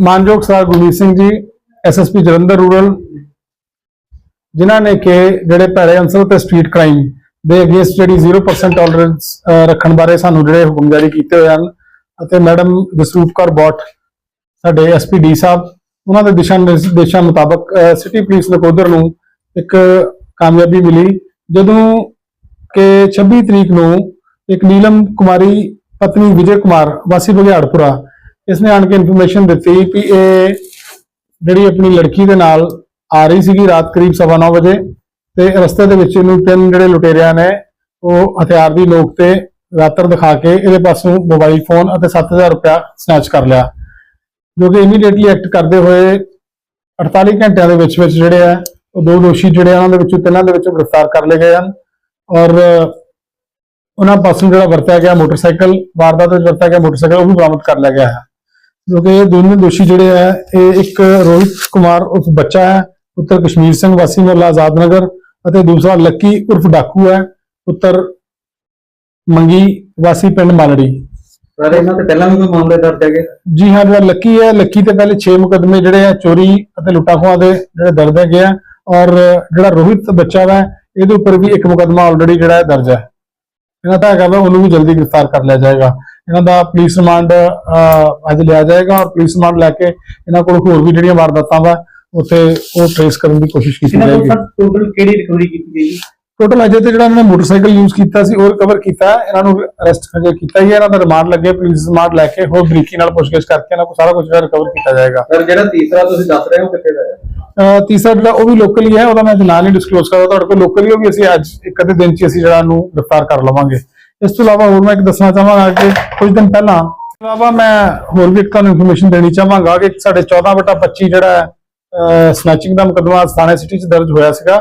ਮਾਨਯੋਗ sir Gurmeet Singh ji SSP Jalandhar rural, ਜਿਨ੍ਹਾਂ ਨੇ ਕਿ ਜਿਹੜੇ ਭੈੜੇ ਅੰਸਰ ਤੇ ਸਟਰੀਟ ਕ੍ਰਾਈਮ ਦੇ ਅਗੇਂਸਟ ਜਿਹੜੀ 0% ਟੋਲਰੈਂਸ ਰੱਖਣ ਬਾਰੇ ਸਾਨੂੰ ਜਿਹੜੇ ਹੁਕਮ ਜਾਰੀ ਕੀਤੇ ਹੋਏ ਹਨ, ਅਤੇ ਮੈਡਮ ਜਸਰੂਪ ਕੌਰ ਬੋਟ ਸਾਡੇ ਐਸਪੀਡੀ ਸਾਹਿਬ, ਉਹਨਾਂ ਦੇ ਦਿਸ਼ਾ ਨਿਰਦੇਸ਼ਾਂ ਮੁਤਾਬਕ ਸਿਟੀ ਪੁਲਿਸ ਨਕੋਦਰ ਨੂੰ ਇੱਕ ਕਾਮਯਾਬੀ ਮਿਲੀ, ਜਦੋਂ ਕਿ 26 ਤਰੀਕ ਨੂੰ ਇੱਕ ਨੀਲਮ ਕੁਮਾਰੀ, ਪਤਨੀ ਵਿਜੇ ਕੁਮਾਰ, ਵਾਸੀ ਬਘਿਆੜਪੁਰਾ ਇਸਨੇ ਆਣ ਕੇ ਇਨਫੋਰਮੇਸ਼ਨ ਦਿੱਤੀ ਕਿ ਇਹ ਜਿਹੜੀ ਆਪਣੀ ਲੜਕੀ ਦੇ ਨਾਲ ਆ ਰਹੀ ਸੀਗੀ ਰਾਤ ਕਰੀਬ 9:30 ਵਜੇ ਤੇ ਰਸਤੇ ਦੇ ਵਿੱਚ ਇਹਨੂੰ ਤਿੰਨ ਜਿਹੜੇ ਲੁਟੇਰਿਆਂ ਨੇ ਉਹ ਹਥਿਆਰ ਦੀ ਲੋਕ ਤੇ ਰਾਤਰ ਦਿਖਾ ਕੇ ਇਹਦੇ ਪਾਸੋਂ ਮੋਬਾਈਲ ਫੋਨ ਅਤੇ 7000 ਰੁਪਇਆ ਸਨੈਚ ਕਰ ਲਿਆ। ਜੋ ਕਿ ਇਮੀਡੀਏਟਲੀ ਐਕਟ ਕਰਦੇ ਹੋਏ 48 ਘੰਟਿਆਂ ਦੇ ਵਿੱਚ ਵਿੱਚ ਜਿਹੜੇ ਆ, ਉਹ ਦੋ ਦੋਸ਼ੀ ਜਿਹੜੇ ਉਹਨਾਂ ਦੇ ਵਿੱਚੋਂ ਤਿੰਨਾਂ ਦੇ ਵਿੱਚੋਂ ਗ੍ਰਿਫਤਾਰ ਕਰ ਲਏ ਗਏ ਹਨ ਔਰ ਉਹਨਾਂ ਪਾਸੋਂ ਜਿਹੜਾ ਵਰਤਿਆ ਗਿਆ ਮੋਟਰਸਾਈਕਲ, ਵਾਰਦਾਤ ਵਿੱਚ ਵਰਤਿਆ ਗਿਆ ਮੋਟਰਸਾਈਕਲ, ਉਹ ਵੀ ਬਰਾਮਦ ਕਰ ਲਿਆ ਗਿਆ ਹੈ। ਜੋ ਕਿ ਇਹ ਦੋਨੋਂ ਦੋਸ਼ੀ ਜਿਹੜੇ ਆ ਇਹ ਇੱਕ ਰੋਹਿਤ ਕੁਮਾਰ ਉਰਫ ਬੱਚਾ ਹੈ ਪੁੱਤਰ ਕਸ਼ਮੀਰ ਸਿੰਘ ਵਾਸੀ ਮੁਹੱਲਾ ਆਜ਼ਾਦ ਨਗਰ ਅਤੇ ਦੂਸਰਾ ਲੱਕੀ ਉਰਫ ਡਾਕੂ ਹੈ ਪੁੱਤਰ ਮੰਗੀ ਵਾਸੀ ਪਿੰਡ ਮਾਲੜੀ। ਸਰ ਇਹਨਾਂ ਤੇ ਪਹਿਲਾਂ ਵੀ ਕੋਈ ਮਾਮਲੇ ਦਰਜ ਹੈਗੇ? ਜੀ ਹਾਂ ਜਿਹੜਾ ਲੱਕੀ ਹੈ ਲੱਕੀ ਤੇ ਪਹਿਲੇ 6 ਮੁਕਦਮੇ ਜਿਹੜੇ ਆ ਚੋਰੀ ਅਤੇ ਲੁੱਟਾਖੋਹਾਂ ਦੇ ਜਿਹੜੇ ਦਰਜ ਹੈਗੇ ਆ ਔਰ ਜਿਹੜਾ ਰੋਹਿਤ ਬੱਚਾ ਵਾ ਇਹਦੇ ਉੱਪਰ ਵੀ ਇੱਕ ਮੁਕਦਮਾ ਆਲਰੇਡੀ ਜਿਹੜਾ ਹੈ ਦਰਜ ਹੈ। ਇਹਨਾਂ ਦਾ ਹੈਗਾ ਉਹਨੂੰ ਵੀ ਜਲਦੀ ਗ੍ਰਿਫਤਾਰ ਕਰ ਲਿਆ ਜਾਏਗਾ। ਇਹਨਾਂ ਦਾ ਪੁਲਿਸ ਰਿਮਾਂਡ ਅੱਜ ਲਿਆ ਜਾਏਗਾ ਔਰ ਪੁਲਿਸ ਰਿਮਾਂਡ ਲੈ ਕੇ ਇਹਨਾਂ ਕੋਲ ਹੋਰ ਵੀ ਜਿਹੜੀਆਂ ਵਾਰਦਾਤਾਂ ਵਾ ਉੱਥੇ ਉਹ ਟ੍ਰੇਸ ਕਰਨ ਦੀ ਕੋਸ਼ਿਸ਼ ਕੀਤੀ ਜਾਏਗੀ। ਟੋਟਲ ਕਿਹੜੀ ਰਿਕਵਰੀ ਕੀਤੀ ਗਈ ਟੋਟਲ ਅਜੇ ਤੇ ਜਿਹੜਾ ਇਹਨਾਂ ਨੇ ਮੋਟਰਸਾਈਕਲ ਯੂਜ਼ ਕੀਤਾ ਸੀ ਉਹ ਰਿਕਵਰ ਕੀਤਾ। ਇਹਨਾਂ ਨੂੰ ਅਰੈਸਟ ਕਰਕੇ ਕੀਤਾ ਹੀ ਇਹਨਾਂ ਦਾ ਰਿਮਾਂਡ ਲੱਗੇ ਪੁਲਿਸ ਰਿਮਾਂਡ ਲੈ ਕੇ ਹੋਰ ਬਰੀਕੀ ਨਾਲ ਪੁੱਛਗਿੱਛ ਕਰਕੇ ਇਹਨਾਂ ਕੋਲ ਸਾਰਾ ਕੁਝ ਰਿਕਵਰ ਕੀਤਾ ਜਾਏਗਾ। ਸਰ ਜਿਹੜਾ ਤੀਸਰਾ ਤੁਸੀਂ ਦੱਸ ਰਹੇ ਹੋ ਕਿੱਥੇ ਦਾ ਹੈ? ਤੀਸਰਾ ਜਿਹੜਾ ਉਹ ਵੀ ਲੋਕਲ ਹੀ ਹੈ ਉਹਦਾ ਮੈਂ ਨਾਂ ਨਹੀਂ ਡਿਸਕਲੋਜ਼ ਕਰਦਾ ਤੁਹਾਡੇ ਕੋਲ ਲੋਕਲ ਹੀ ਉਹ ਵੀ ਅਸੀਂ ਅੱਜ ਇੱਕ ਅੱਧੇ ਦਿਨ ਚ ਅਸੀਂ ਜਿਹੜਾ ਨੂੰ ਗ੍ਰਿਫਤਾਰ ਕਰ ਲਵਾਂਗੇ। ਇਸ ਤੋਂ ਇਲਾਵਾ ਹੋਰ ਮੈਂ ਇੱਕ ਦੱਸਣਾ ਚਾਹਾਂਗਾ ਕਿ ਕੁਝ ਦਿਨ ਪਹਿਲਾਂ ਇਲਾਵਾ ਮੈਂ ਹੋਰ ਵੀ ਇੱਕ ਤੁਹਾਨੂੰ ਇਨਫੋਰਮੇਸ਼ਨ ਦੇਣੀ ਚਾਹਾਂਗਾ ਕਿ ਸਾਡੇ 14 ਬਟਾ 25 ਜਿਹੜਾ ਸਨੈਚਿੰਗ ਦਾ ਮੁਕੱਦਮਾ ਥਾਣੇ ਸਿਟੀ ਚ ਦਰਜ ਹੋਇਆ ਸੀਗਾ,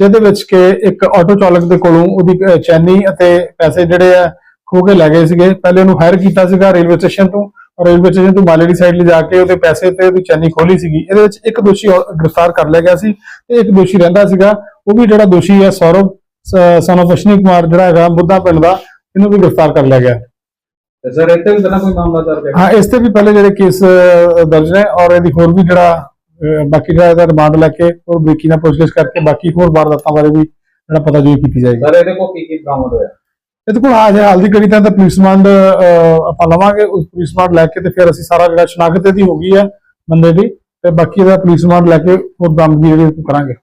ਜਿਹਦੇ ਵਿੱਚ ਕਿ ਇੱਕ ਆਟੋ ਚਾਲਕ ਦੇ ਕੋਲੋਂ ਉਹਦੀ ਚੈਨੀ ਅਤੇ ਪੈਸੇ ਜਿਹੜੇ ਆ, ਖੋ ਕੇ ਲੈ ਗਏ ਸੀਗੇ। ਪਹਿਲੇ ਉਹਨੂੰ ਹਾਇਰ ਕੀਤਾ ਸੀਗਾ ਰੇਲਵੇ ਸਟੇਸ਼ਨ ਤੋਂ ਰੇਲਵੇ ਸਟੇਸ਼ਨ ਤੋਂ ਮਾਲੇੜੀ ਸਾਈਡ ਲਿਜਾ ਕੇ ਉਹਦੇ ਪੈਸੇ ਤੇ ਉਹਦੀ ਚੈਨੀ ਖੋਲੀ ਸੀਗੀ। ਇਹਦੇ ਵਿੱਚ ਇੱਕ ਦੋਸ਼ੀ ਹੋਰ ਗ੍ਰਿਫਤਾਰ ਕਰ ਲਿਆ ਗਿਆ ਸੀ ਤੇ ਇੱਕ ਦੋਸ਼ੀ ਰਹਿੰਦਾ ਸੀਗਾ। ਉਹ ਵੀ ਜਿਹੜਾ ਦੋਸ਼ੀ ਹੈ ਸੌਰਵ ਸਨ of ਅਸ਼ਨੀ ਕੁਮਾਰ ਜਿਹੜਾ ਹੈਗਾ ਬੁੱਧਾ ਪਿੰਡ ਦਾ ਇਹਨੂੰ ਵੀ ਗ੍ਰਿਫਤਾਰ ਕਰ ਲਿਆ ਗਿਆ। ਤੇ ਸਰ ਇੱਥੇ ਵੀ ਪਹਿਲਾਂ ਕੋਈ ਮਾਮਲਾ ਦਰਜ ਹੈ? ਹਾਂ ਇਸ ਤੇ ਵੀ ਪਹਿਲੇ ਜਿਹੜੇ ਕੇਸ ਦਰਜ ਨੇ ਔਰ ਇਹਦੀ ਹੋਰ ਵੀ ਜਿਹੜਾ ਬਾਕੀ ਜਿਹੜਾ ਇਹਦਾ ਰਿਮਾਂਡ ਲੈ ਕੇ ਹੋਰ ਬਰੀਕੀ ਨਾਲ ਪੁੱਛਗਿੱਛ ਕਰਕੇ ਬਾਕੀ ਹੋਰ ਵਾਰਦਾਤਾਂ ਬਾਰੇ ਵੀ ਜਿਹੜਾ ਪਤਾ ਜੀ ਕੀਤੀ ਜਾਏਗੀ। ਸਰ ਇਹਦੇ ਕੋਲ ਕੀ ਕੀ ਬਰਾਮਦ ਹੋਇਆ? ਇਹਦੇ ਕੋਲ ਆ ਹਾਲ ਦੀ ਕੜੀ ਤਾਂ ਪੁਲਿਸ ਅਹ, ਆਪਾਂ ਲਵਾਂਗੇ। ਉਸ ਪੁਲਿਸ ਰਿਮਾਂਡ ਲੈ ਕੇ ਤੇ ਫਿਰ ਅਸੀਂ ਸਾਰਾ ਜਿਹੜਾ ਸ਼ਨਾਖਤ ਇਹਦੀ ਹੋ ਗਈ ਹੈ ਬੰਦੇ ਦੀ ਤੇ ਬਾਕੀ ਇਹਦਾ ਪੁਲਿਸ ਰਿਮਾਂਡ ਲੈ ਕੇ ਹੋਰ ਬਰਾਮਦਗੀ ਜਿਹੜੀ ਕਰਾਂਗੇ।